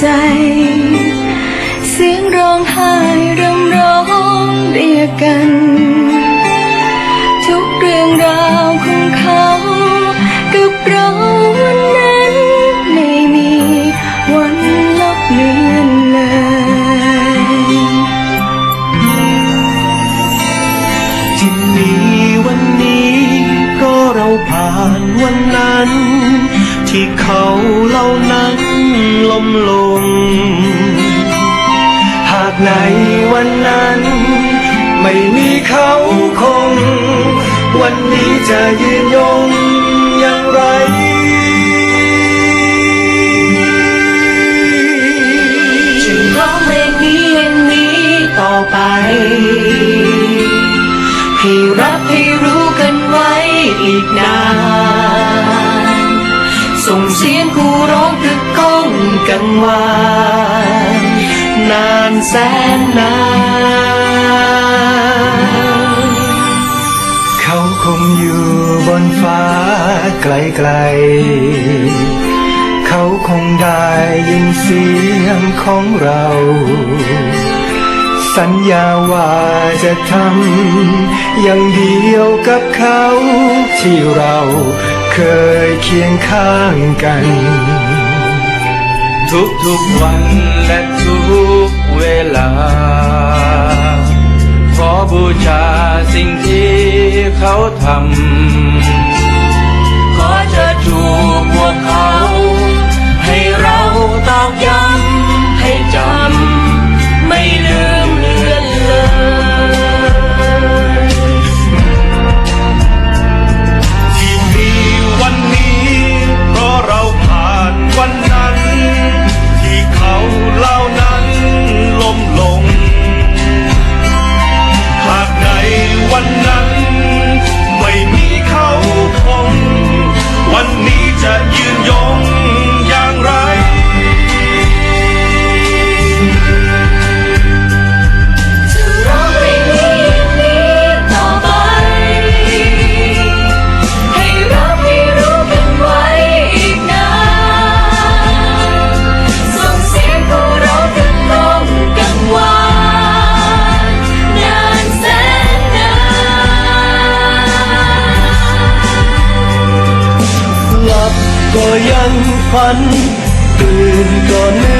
ใจ เสียงร้องไห้รำร้องเรียกกัน ทุกเรื่องราวของเขากับเราวันนั้นไม่มีวันลบเลือนเลยที่มีวันนี้เพราะเราผ่านวันนั้น ที่เขา มลง หากในวันนั้น ไม่มีเขาคง วันนี้จะยืนยงอย่างไรฉันร้องเพลงนี้อย่างนี้ต่อไป ให้รับให้รู้กันไว้อีกนาน ส่งเสียงคู่ร้องคึกก้องกังวานนานแสนนานเขาคงอยู่บนฟ้าไกลๆเขาคงได้ยินเสียงของเรา สัญญาว่าจะทำอย่างเดียวกับเขาที่เรา เคยเคียงข้างกัน ทุกทุกวันและทุกเวลา ขอบูชาสิ่งที่เขาทำ ขอเชิดชูพวกเขา ให้เราตอกย้ำให้จำไม่ลืม ฝันตื่นก็นึกถึง